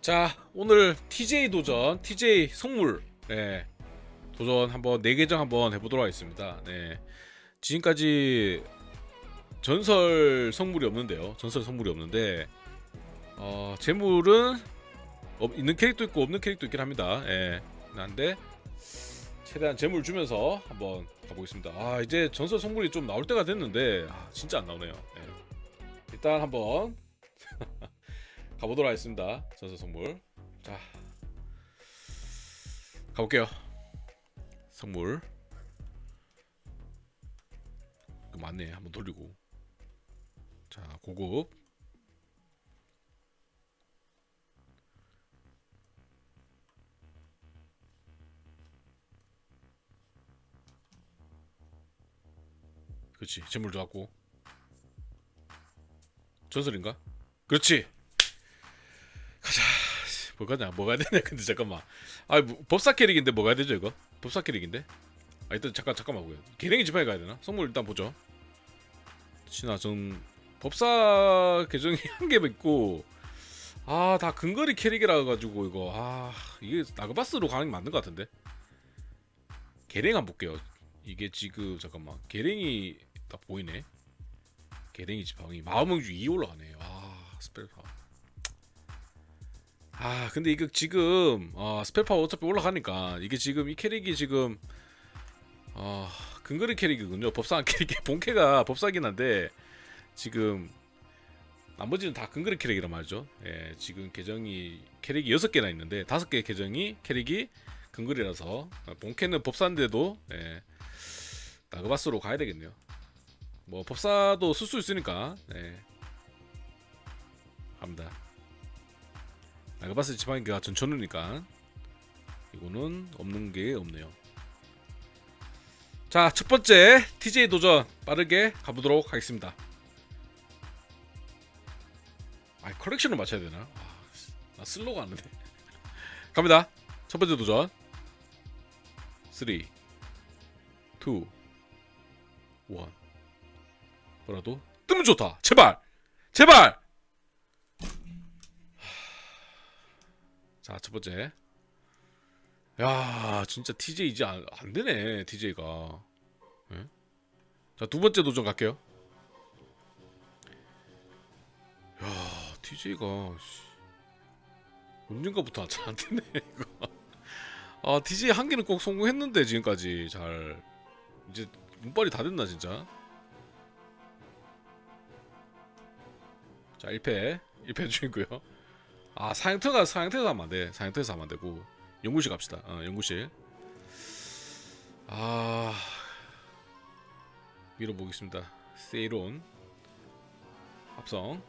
자 오늘 TJ 도전 TJ 성물. 네. 도전 한번 네 계정 한번 해보도록 하겠습니다. 네. 지금까지 전설 성물이 없는데요. 전설 성물이 없는데 어 재물은 없- 있는 캐릭터 있고 없는 캐릭터 있긴 합니다. 예. 한데 최대한 재물 주면서 한번 가보겠습니다. 아 이제 전설 성물이 좀 나올 때가 됐는데 아, 진짜 안 나오네요. 예. 일단 한번 가보도록 하겠습니다. 전설 선물. 자, 가볼게요. 선물. 그 맞네. 한번 돌리고. 자, 고급. 그렇지. 재물 좋았고. 전설인가? 그렇지. 가자. 뭐가 냐 뭐가 되냐? 근데 잠깐만. 아, 뭐, 법사 캐릭인데 뭐가 되죠 이거? 법사 캐릭인데? 아, 일단 잠깐 잠깐만 보요. 계랭이 지방에 가야 되나? 선물 일단 보죠. 신화 전 법사 계정이 한 개 있고 아, 다 근거리 캐릭이라 가지고 이거 아, 이게 나그바스로 가는 게 맞는 것 같은데. 계랭 한번 볼게요. 이게 지금 잠깐만. 계랭이 딱 보이네. 계랭이 지방이 마음의 2 올라가네. 아, 스펠 파워. 아 근데 이거 지금 어, 스펠파워 어차피 올라가니까 이게 지금 이 캐릭이 지금 어, 근거리 캐릭이군요. 법사 캐릭이. 본캐가 법사긴 한데 지금 나머지는 다 근거리 캐릭이란 말이죠. 예, 지금 계정이 캐릭이 6개나 있는데 5개 계정이 캐릭이 근거리라서 어, 본캐는 법사인데도 예, 나그바스로 가야 되겠네요. 뭐 법사도 쓸 수 있으니까 예, 갑니다 나가봤을 지방인가 전천후니까 이거는 없는 게 없네요. 자, 첫 번째 TJ 도전 빠르게 가보도록 하겠습니다. 아, 컬렉션을 맞춰야 되나? 아, 나 슬로가 안 되네. 갑니다. 첫 번째 도전. 3 2 1 뭐라도 뜨면 좋다. 제발. 제발. 자, 첫 번째. 야, 진짜 TJ 이제 안, 안 되네, TJ가. 예? 자, 두 번째 도전 갈게요. 야, TJ가 언젠가부터 잘안 되네, 이거. 아, TJ 한 개는 꼭 성공했는데 지금까지 잘 이제 운빨이 다 됐나 진짜? 자, 1패. 1패 중이고요. 아 사양터가 사양터에서 하면 안 돼. 사양터에서 하면 안 되고 연구실 갑시다. 어, 연구실. 아 밀어보겠습니다. 세이론 합성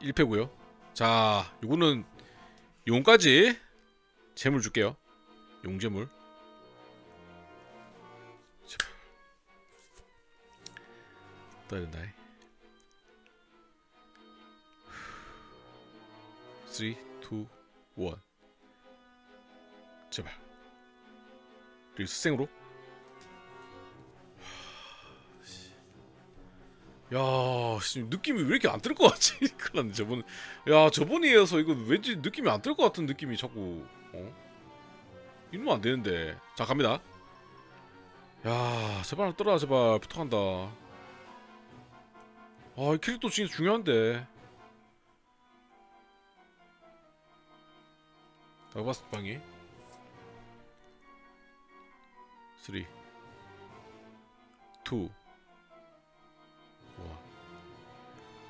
1패고요. 자, 요거는 용까지 재물 줄게요. 용재물. 떠야 된다. 3, 2, 1 제발. 그리고 수생으로. 야 씨, 느낌이 왜 이렇게 안 뜰 것 같지? 났네 저번 야 저번에 이어서 이거 왠지 느낌이 안 뜰 것 같은 느낌이 자꾸 어? 이러면 안 되는데. 자 갑니다. 야 제발 떠라 제발. 부탁한다. 아 이 캐릭터 진짜 중요한데 나가봤을 방이 3 2 1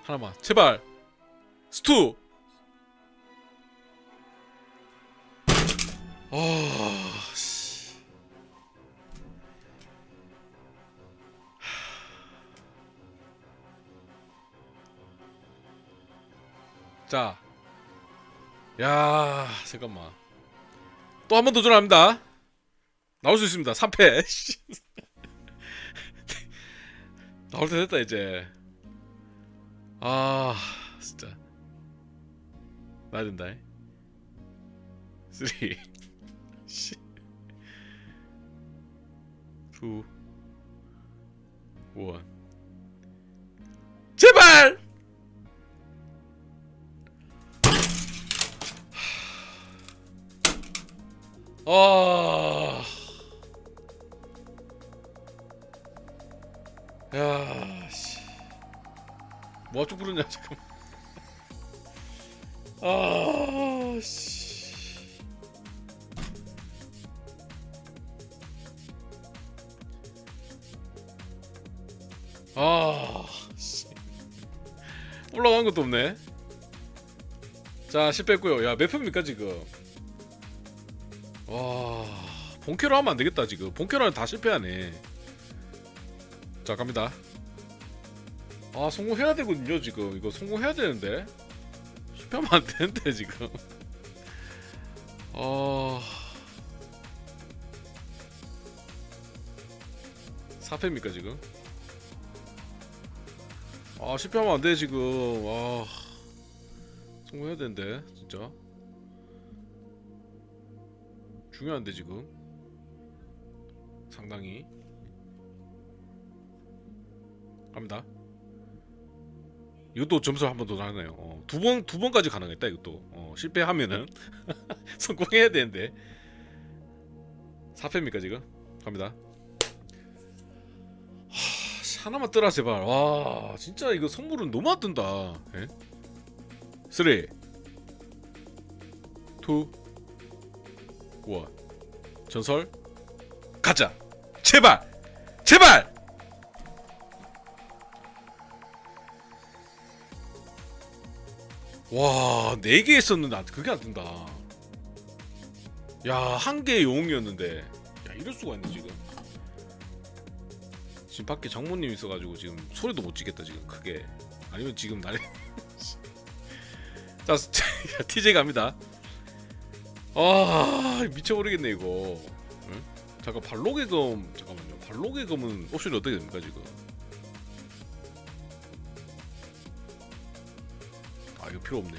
하나만. 제발! 스투! 아 씨. 자. 야, 잠깐만. 또 한 번 도전합니다. 나올 수 있습니다. 3패. 나올 때 됐다 이제. 아, 진짜. 나야 된다. 3 2 1 제발! 아. 야, 씨. 뭐가 쭉 부르냐 지금. 아, 씨. 아, 씨. 올라간 것도 없네. 자, 10 뺐고요. 야, 몇 표입니까 지금? 와, 본캐로 하면 안 되겠다 지금. 본캐로 하면 다 실패하네. 자, 갑니다. 아, 성공해야 되거든요 지금. 이거 성공해야 되는데. 실패하면 안 되는데 지금. 아, 4패입니까 지금? 아, 실패하면 안돼 지금. 아, 성공해야 되는데 진짜. 중요한데 지금 상당히 갑니다. 이것도 점수 한 번 더 나네요. 어, 두번 두 번까지 가능했다 이것도 어, 실패하면은 성공해야 되는데 4패입니까 지금 갑니다. 하, 하나만 뜨라 제발. 와 진짜 이거 선물은 너무 안 뜬다. 예? 3 2 우와 전설? 가자. 제발! 제발! 와네 개 했었는데 안- 그게 안 뜬다. 야한 개의 영웅이었는데. 야 이럴 수가 있네 지금. 지금 밖에 장모님 있어가지고 지금 소리도 못 지겠다 지금 크게. 아니면 지금 난리 자 TJ 갑니다 아 미쳐버리겠네 이거. 응? 잠깐 검 잠깐만요. 검은 옵션이 어떻게 됩니까 지금? 아 이거 필요 없네.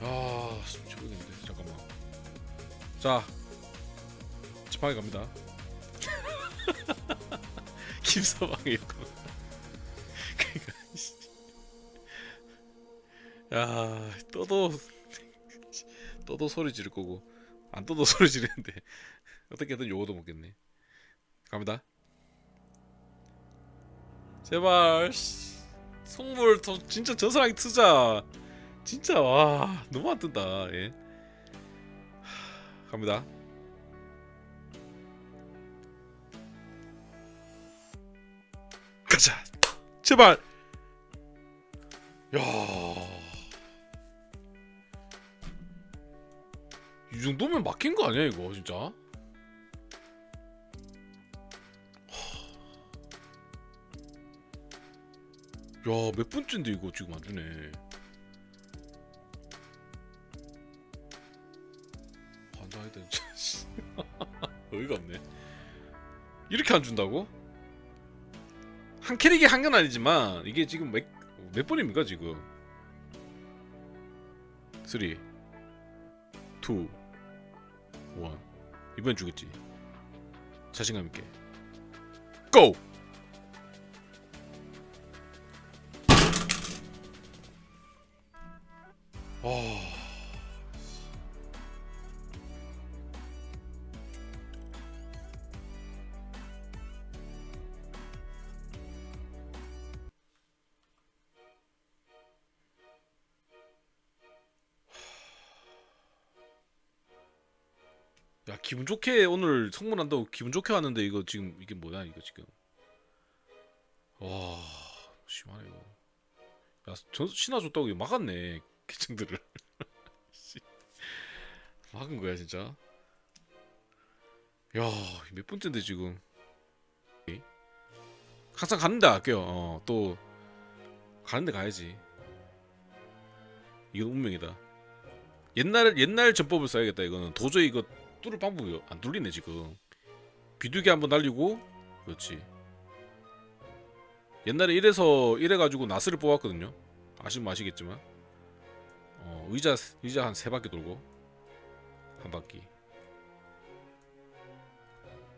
아 미쳐버리겠는데. 잠깐만. 자 지팡이 갑니다. 그러니까 씨. 야 떠도 떠도 소리 지를 거고 안 떠도 소리 지르는데 어떻게든 요거도 먹겠네. 갑니다. 제발 씨. 속물 더 진짜 저 사람이 트자. 진짜 와 너무 안 뜬다 예. 하, 갑니다. 가자. 제발. 야 이 정도면 막힌 거 아니야 이거 진짜? 야 몇 분째인데 이거 지금 안 주네. 환장해야 되는 어이가 없네. 이렇게 안 준다고? 한 캐릭이 한 건 아니지만 이게 지금 몇, 몇 번입니까 지금? 3 2 1 이번 주겠지. 자신감 있게. 고! 아... 기분 좋게 오늘 성문한다고 기분 좋게 왔는데 이거 지금 이게 뭐야 이거 지금? 와 심하네 이거. 야저 신화 줬다고 이거 막았네 계층들을. 씨. 막은 거야 진짜? 야몇 번째인데 지금? 항상 가는데 아껴 어, 또 가는데 가야지. 이건 운명이다. 옛날 옛날 전법을 써야겠다 이거는. 도저히 이거 뚫을 방법이 안 뚫리네 지금. 비둘기 한번 날리고 그렇지. 옛날에 이래서 이래가지고 나스를 뽑았거든요. 아시면 아시겠지만. 어, 의자 의자 한 세 바퀴 돌고 한 바퀴.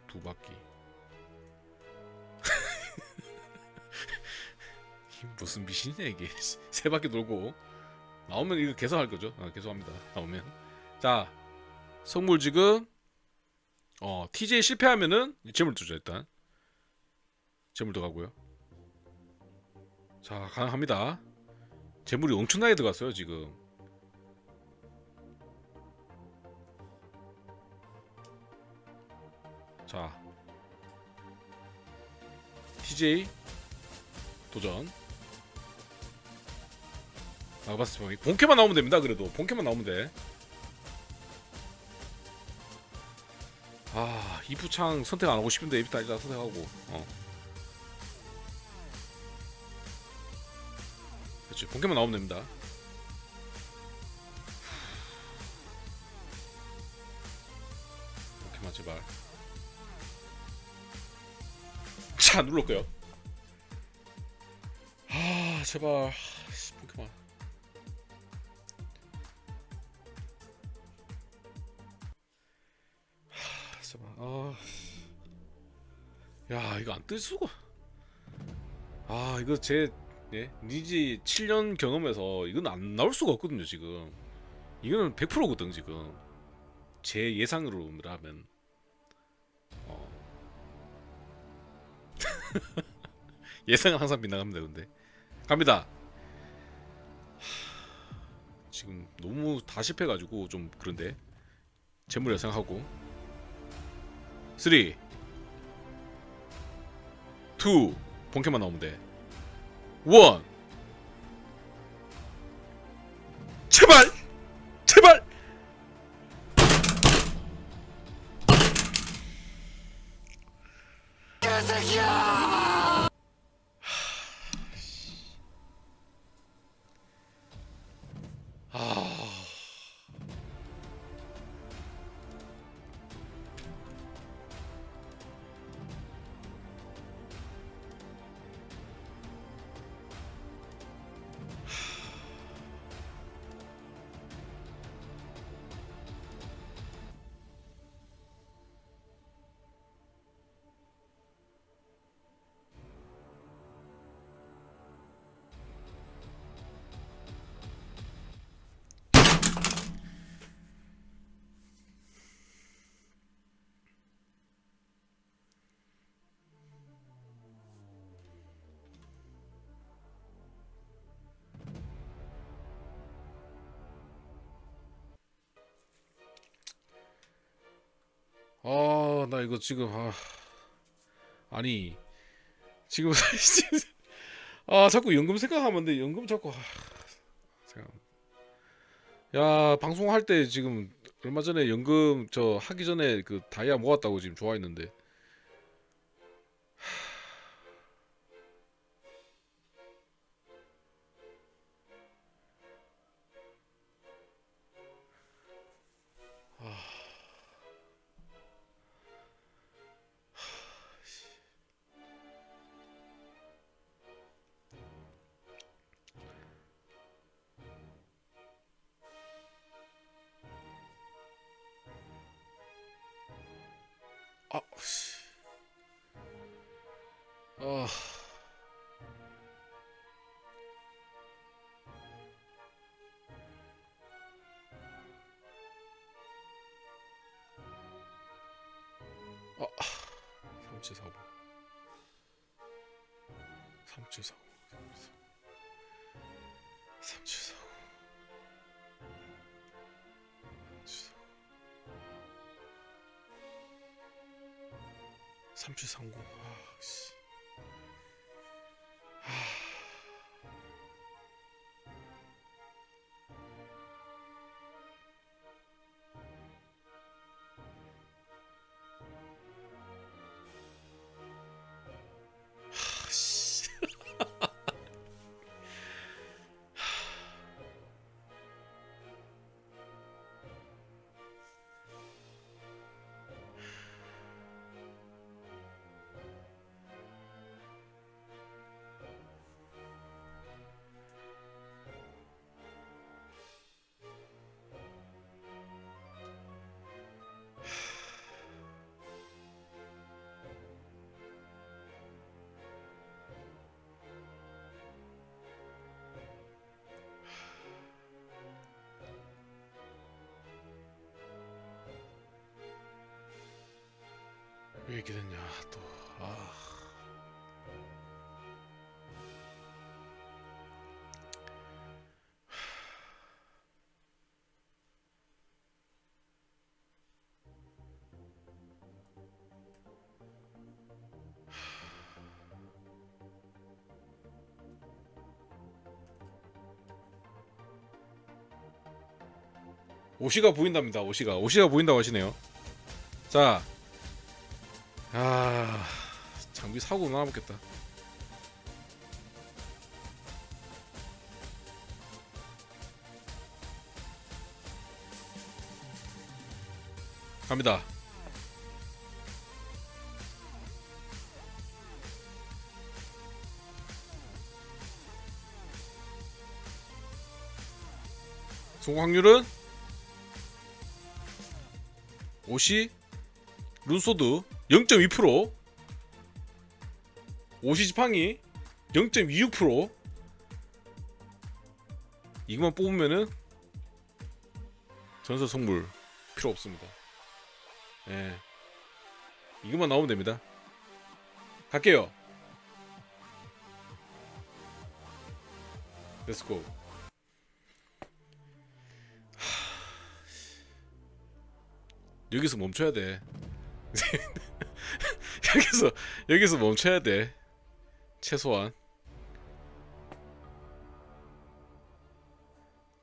두 바퀴. 이 무슨 미신이야 이게. 세 바퀴 돌고. 나오면 이거 계속 할 거죠? 어, 계속 합니다. 나오면. 자 성물 지금 어 TJ 실패하면은 재물 두죠 일단 재물도 가고요. 자 가능합니다. 재물이 엄청나게 들어갔어요 지금. 자 TJ 도전. 나가봤을 때 본캐만 나오면 됩니다. 그래도 본캐만 나오면 돼. 이부창 선택 안 하고 싶은데 일단 선택하고. 어. 그렇지 본캐만 나오면 됩니다. 본캐만 제발. 자 눌렀고요. 아 제발 아 야 이거 안 뜰 수가. 아 이거 제 예? 니지 7년 경험에서 이건 안 나올 수가 없거든요 지금. 이거는 100%거든 지금. 제 예상으로라면. 어. 예상은 항상 빗나갑니다 근데. 갑니다. 하, 지금 너무 다 실패해가지고 좀 그런데. 재물 예상하고 3 2 본캐만 나오면 돼. 1 나 이거 지금 아 아니 지금 아 자꾸 연금 생각하면 돼. 연금 자꾸 아. 야 방송할 때 지금 얼마 전에 연금 저 하기 전에 그 다이아 모았다고 지금 좋아했는데 아, 삼칠사고. 삼칠사고 삼칠사고. 삼칠사고. 삼칠삼공. 아 씨. 왜 이렇게 됐냐 또 아. 오시가 보인답니다. 오시가 오시가 보인다고 하시네요. 자, 아 장비 사고 나먹겠다. 갑니다. 성공 확률은 50 룬소드 0.2% 오시 지팡이 0.26% 이것만 뽑으면은 전설 선물 필요 없습니다. 예. 이것만 나오면 됩니다. 갈게요. 렛츠고. 여기서 멈춰야 돼. 여기서 여기서 멈춰야 돼. 최소한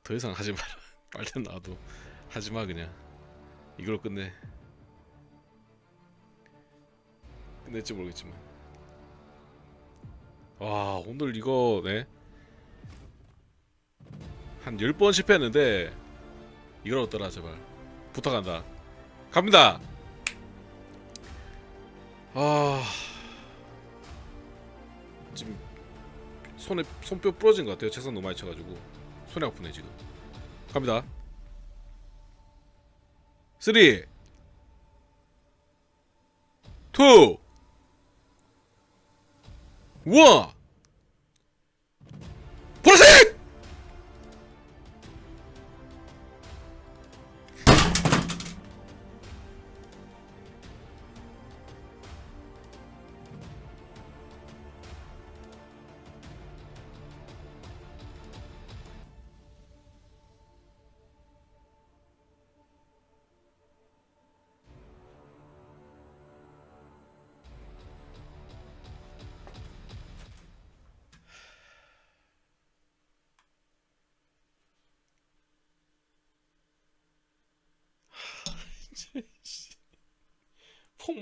더 이상 하지 마라. 빨리 놔도 하지 마 그냥. 이걸로 끝내. 끝낼지 모르겠지만. 와 오늘 이거 네. 한 10번 실패했는데 이걸 얻더라 제발 부탁한다 갑니다 아. 지금 손에 손뼈 부러진 것 같아요. 책상 너무 많이 쳐가지고. 손이 아프네 지금. 갑니다. 3 2 1 보라색!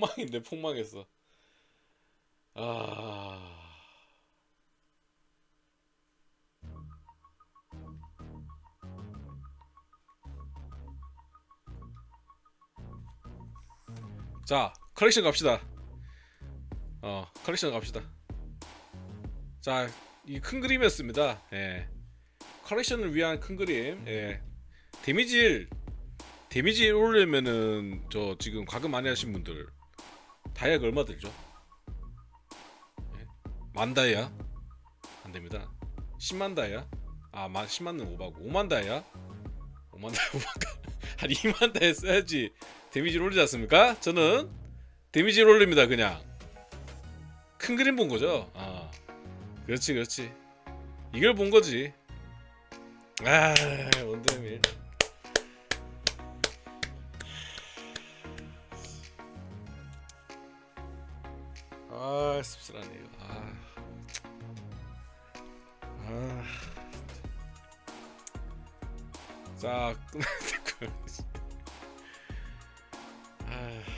폭망인데 폭망했어. 아. 자, 컬렉션 갑시다. 어, 컬렉션 갑시다. 자, 이 큰 그림이었습니다. 예. 컬렉션을 위한 큰 그림. 예. 데미지를 데미지 오르려면은 저 지금 과금 많이 하신 분들 다이아가 얼마 들죠? 예? 만 다이아 안 됩니다. 10만 다이아 아, 만 10만은 오바고 5만 다이아 5만 다이아 5만 다이아 한 2만 다이아 써야지 데미지를 올리지 않습니까? 저는 데미지를 올립니다 그냥 큰 그림 본 거죠. 아, 그렇지 그렇지 이걸 본 거지. 아, 원더밀. 아 씁쓸하네 이거. 아. 아. 자 끝났고요. 아.